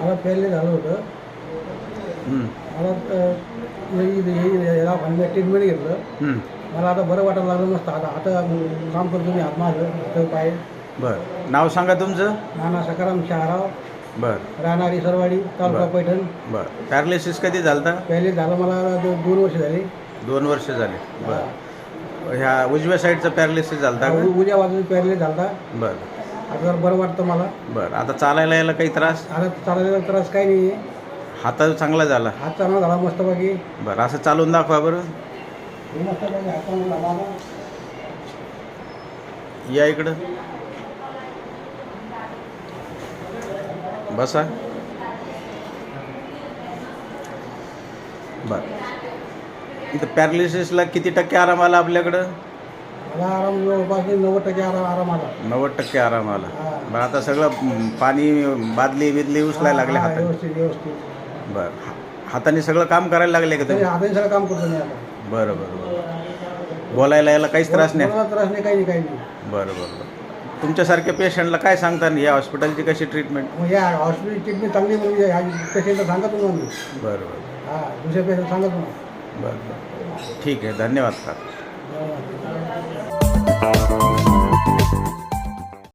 मला पहिले झालं होतं. मला याला म्हणजे ट्रीटमेंट घेतलं. मला आता बरं वाटायला लागलं मस्त आता आता काम करतो मी हात माझं हात पाय बरं. नाव सांगा तुमचं? नाना सकाराम शहाराव. बरं. राहणारी सरवाडी तालुका. पैठण. बरं. पॅरालिसिस कधी झालता? पहिले झालं मला दोन वर्ष झाली. दोन वर्ष झाले. बरं. ह्या उजव्या साईडचं पॅरालिसिस झालता का? उ- उद्या बाजूला पॅरले झालता. बरं. आता बरं वाटतं मला. बरं आता चालायला यायला काही त्रास? आता चालायला त्रास काही नाही आहे हाता चांगला झाला. हात चांगला झाला मस्तपैकी. बरं असं चालून दाखवा बरं. मस्तपैकी हात चांगला झाला या इकडं. बसा. बरं. इथं पॅरालिसिसला किती टक्के आराम आला आपल्याकडं? आराम जवळपास नव्वद टक्के आराम आराम आला. नव्वद टक्के आराम आला. बरं आता सगळं पाणी बादली बिदली उचलायला लागले हा, व्यवस्थित व्यवस्थित. बरं हाताने सगळं काम करायला लागले का तरी तुम्ही हाताने सगळं काम करतो आता. बरं बरं बरं. बोलायला यायला काहीच त्रास नाही? कोणाला त्रास नाही काही नाही काही नाही. बरं बरं बरं. तुमच्यासारख्या पेशंटला काय सांगता या हॉस्पिटलची कशी ट्रीटमेंट मग या हॉस्पिटल ट्रीटमेंट चांगली म्हणजे ह्या पेशंटला सांगा तुम्हाला मी. बरं बरं. हा दुसऱ्या पेशंट सांगा तुम्हाला बरं बरं. ठीक आहे धन्यवाद सर धन्यवाद.